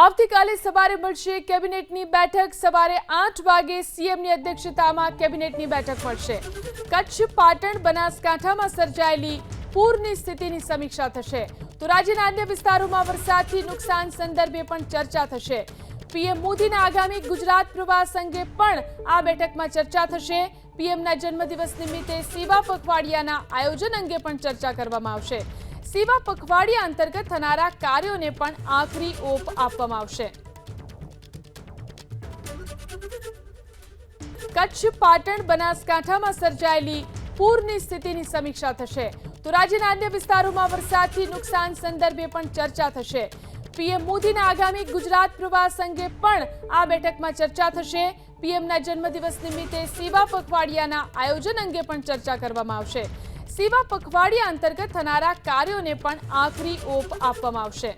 આવતીકાલે સવારે મળશે કેબિનેટની બેઠક. સવારે આઠ વાગે સીએમની અધ્યક્ષતામાં કેબિનેટની બેઠક મળશે. કચ્છ પાટણ બનાસકાંઠામાં સર્જાયેલી પૂરની સ્થિતિની સમીક્ષા થશે. તો રાજ્યના અન્ય વિસ્તારોમાં વરસાદથી નુકસાન સંદર્ભે પણ ચર્ચા થશે. પીએમ મોદીના આગામી ગુજરાત પ્રવાસ અંગે પણ આ બેઠકમાં ચર્ચા થશે. પીએમના જન્મદિવસ નિમિત્તે સેવા પખવાડિયાના આયોજન અંગે પણ ચર્ચા કરવામાં આવશે. સેવા પખવાડિયા અંતર્ગત થનારા કાર્યોને પણ આખરી ઓપ આપવામાં આવશે. કચ્છ પાટણ બનાસકાંઠામાં સર્જાયેલી પૂરની સ્થિતિની સમીક્ષા થશે. તો રાજ્યના અન્ય વિસ્તારોમાં વરસાદથી નુકસાન સંદર્ભે પણ ચર્ચા થશે. પીએમ મોદીના આગામી ગુજરાત પ્રવાસ અંગે પણ આ બેઠકમાં ચર્ચા થશે. પીએમના જન્મદિવસ નિમિત્તે સેવા પખવાડિયાના આયોજન અંગે પણ ચર્ચા કરવામાં આવશે. સેવા પખવાડિયા અંતર્ગત થનારા કાર્યોને પણ આખરી ઓપ આપવામાં આવશે.